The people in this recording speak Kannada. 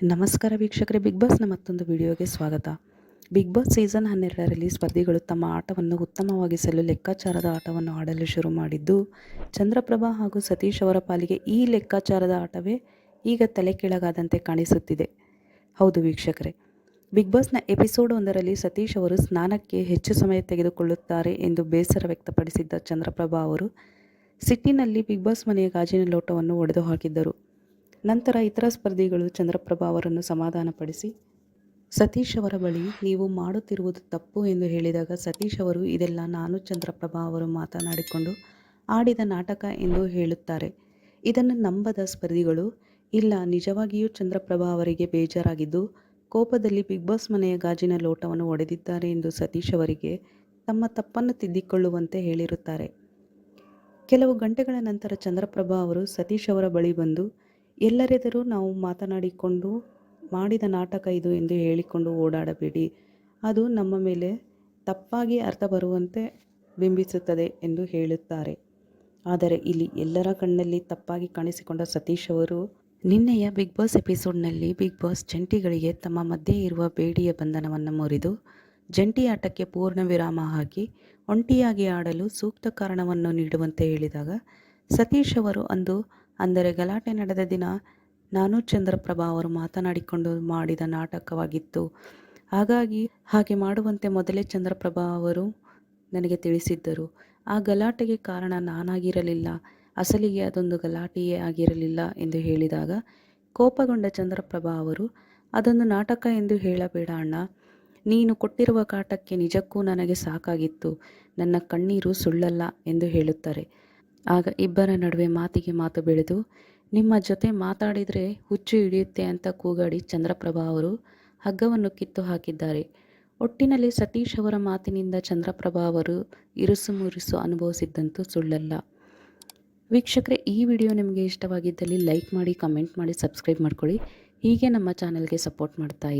ನಮಸ್ಕಾರ ವೀಕ್ಷಕರೇ ಬಿಗ್ ಬಾಸ್ನ ಮತ್ತೊಂದು ವಿಡಿಯೋಗೆ ಸ್ವಾಗತ. ಬಿಗ್ ಬಾಸ್ ಸೀಸನ್ ಹನ್ನೆರಡರಲ್ಲಿ ಸ್ಪರ್ಧಿಗಳು ತಮ್ಮ ಆಟವನ್ನು ಉತ್ತಮವಾಗಿಸಲು ಲೆಕ್ಕಾಚಾರದ ಆಟವನ್ನು ಆಡಲು ಶುರು ಮಾಡಿದ್ದು, ಚಂದ್ರಪ್ರಭಾ ಹಾಗೂ ಸತೀಶ್ ಅವರ ಪಾಲಿಗೆ ಈ ಲೆಕ್ಕಾಚಾರದ ಆಟವೇ ಈಗ ತಲೆ ಕೆಳಗಾದಂತೆ ಕಾಣಿಸುತ್ತಿದೆ. ಹೌದು ವೀಕ್ಷಕರೇ ಬಿಗ್ ಬಾಸ್ನ ಎಪಿಸೋಡ್ ಒಂದರಲ್ಲಿ ಸತೀಶ್ ಅವರು ಸ್ನಾನಕ್ಕೆ ಹೆಚ್ಚು ಸಮಯ ತೆಗೆದುಕೊಳ್ಳುತ್ತಾರೆ ಎಂದು ಬೇಸರ ವ್ಯಕ್ತಪಡಿಸಿದ್ದ ಚಂದ್ರಪ್ರಭಾ ಅವರು, ಸಿಟ್ಟಿನಲ್ಲಿ ಬಿಗ್ ಬಾಸ್ ಮನೆಯ ಗಾಜಿನ ಲೋಟವನ್ನು ಒಡೆದು ಹಾಕಿದ್ದರು ನಂತರ ಇತರ ಸ್ಪರ್ಧಿಗಳು ಚಂದ್ರಪ್ರಭ ಅವರನ್ನು ಸಮಾಧಾನಪಡಿಸಿ, ಸತೀಶ್ ಅವರ ಬಳಿ ನೀವು ಮಾಡುತ್ತಿರುವುದು ತಪ್ಪು ಎಂದು ಹೇಳಿದಾಗ ಸತೀಶ್ ಅವರು, ಇದೆಲ್ಲ ನಾನು ಚಂದ್ರಪ್ರಭಾ ಅವರು ಮಾತನಾಡಿಕೊಂಡು ಆಡಿದ ನಾಟಕ ಎಂದು ಹೇಳುತ್ತಾರೆ. ಇದನ್ನು ನಂಬದ ಸ್ಪರ್ಧಿಗಳು, ಇಲ್ಲ, ನಿಜವಾಗಿಯೂ ಚಂದ್ರಪ್ರಭಾ ಅವರಿಗೆ ಬೇಜಾರಾಗಿದ್ದು, ಕೋಪದಲ್ಲಿ ಬಿಗ್ ಬಾಸ್ ಮನೆಯ ಗಾಜಿನ ಲೋಟವನ್ನು ಒಡೆದಿದ್ದಾರೆ ಎಂದು ಸತೀಶ್ ಅವರಿಗೆ ತಮ್ಮ ತಪ್ಪನ್ನು ತಿದ್ದಿಕೊಳ್ಳುವಂತೆ ಹೇಳಿರುತ್ತಾರೆ. ಕೆಲವು ಗಂಟೆಗಳ ನಂತರ ಚಂದ್ರಪ್ರಭಾ ಅವರು ಸತೀಶ್ ಅವರ ಬಳಿ ಬಂದು ಎಲ್ಲರೆದರೂ ನಾವು ಮಾತನಾಡಿಕೊಂಡು ಮಾಡಿದ ನಾಟಕ ಇದು ಎಂದು ಹೇಳಿಕೊಂಡು ಓಡಾಡಬೇಡಿ. ಅದು ನಮ್ಮ ಮೇಲೆ ತಪ್ಪಾಗಿ ಅರ್ಥ ಬರುವಂತೆ ಬಿಂಬಿಸುತ್ತದೆ ಎಂದು ಹೇಳುತ್ತಾರೆ. ಆದರೆ ಇಲ್ಲಿ ಎಲ್ಲರ ಕಣ್ಣಲ್ಲಿ ತಪ್ಪಾಗಿ ಕಾಣಿಸಿಕೊಂಡ ಸತೀಶ್ ಅವರು, ನಿನ್ನೆಯ ಬಿಗ್ ಬಾಸ್ ಎಪಿಸೋಡ್ನಲ್ಲಿ ಬಿಗ್ ಬಾಸ್ ಜಂಟಿಗಳಿಗೆ ತಮ್ಮ ಮಧ್ಯೆ ಇರುವ ಬೇಡಿಯ ಬಂಧನವನ್ನು ಮುರಿದು ಜಂಟಿ ಆಟಕ್ಕೆ ಪೂರ್ಣ ವಿರಾಮ ಹಾಕಿ ಒಂಟಿಯಾಗಿ ಆಡಲು ಸೂಕ್ತ ಕಾರಣವನ್ನು ನೀಡುವಂತೆ ಹೇಳಿದಾಗ ಸತೀಶ್ ಅವರು ಅಂದು ಅಂದರೆ ಗಲಾಟೆ ನಡೆದ ದಿನ ನಾನು ಚಂದ್ರಪ್ರಭಾ ಅವರು ಮಾತನಾಡಿಕೊಂಡು ಮಾಡಿದ ನಾಟಕವಾಗಿತ್ತು. ಹಾಗಾಗಿ ಹಾಗೆ ಮಾಡುವಂತೆ ಮೊದಲೇ ಚಂದ್ರಪ್ರಭಾ ಅವರು ನನಗೆ ತಿಳಿಸಿದ್ದರು. ಆ ಗಲಾಟೆಗೆ ಕಾರಣ ನಾನಾಗಿರಲಿಲ್ಲ. ಅಸಲಿಗೆ ಅದೊಂದು ಗಲಾಟೆಯೇ ಆಗಿರಲಿಲ್ಲ ಎಂದು ಹೇಳಿದಾಗ, ಕೋಪಗೊಂಡ ಚಂದ್ರಪ್ರಭಾ ಅವರು, ಅದೊಂದು ನಾಟಕ ಎಂದು ಹೇಳಬೇಡ ಅಣ್ಣ. ನೀನು ಕೊಟ್ಟಿರುವ ಕಾಟಕ್ಕೆ ನಿಜಕ್ಕೂ ನನಗೆ ಸಾಕಾಗಿತ್ತು. ನನ್ನ ಕಣ್ಣೀರು ಸುಳ್ಳಲ್ಲ ಎಂದು ಹೇಳುತ್ತಾರೆ. ಆಗ ಇಬ್ಬರ ನಡುವೆ ಮಾತಿಗೆ ಮಾತು ಬೆಳೆದು, ನಿಮ್ಮ ಜೊತೆ ಮಾತಾಡಿದರೆ ಹುಚ್ಚು ಹಿಡಿಯುತ್ತೆ ಅಂತ ಕೂಗಾಡಿ ಚಂದ್ರಪ್ರಭಾ ಅವರು ಹಗ್ಗವನ್ನು ಕಿತ್ತು ಹಾಕಿದ್ದಾರೆ. ಒಟ್ಟಿನಲ್ಲಿ ಸತೀಶ್ ಅವರ ಮಾತಿನಿಂದ ಚಂದ್ರಪ್ರಭಾ ಅವರು ಇರುಸು ಮುರುಸು ಅನುಭವಿಸಿದ್ದಂತೂ ಸುಳ್ಳಲ್ಲ. ವೀಕ್ಷಕರೇ, ಈ ವಿಡಿಯೋ ನಿಮಗೆ ಇಷ್ಟವಾಗಿದ್ದಲ್ಲಿ ಲೈಕ್ ಮಾಡಿ, ಕಮೆಂಟ್ ಮಾಡಿ, ಸಬ್ಸ್ಕ್ರೈಬ್ ಮಾಡ್ಕೊಳ್ಳಿ. ಹೀಗೆ ನಮ್ಮ ಚಾನಲ್ಗೆ ಸಪೋರ್ಟ್ ಮಾಡ್ತಾ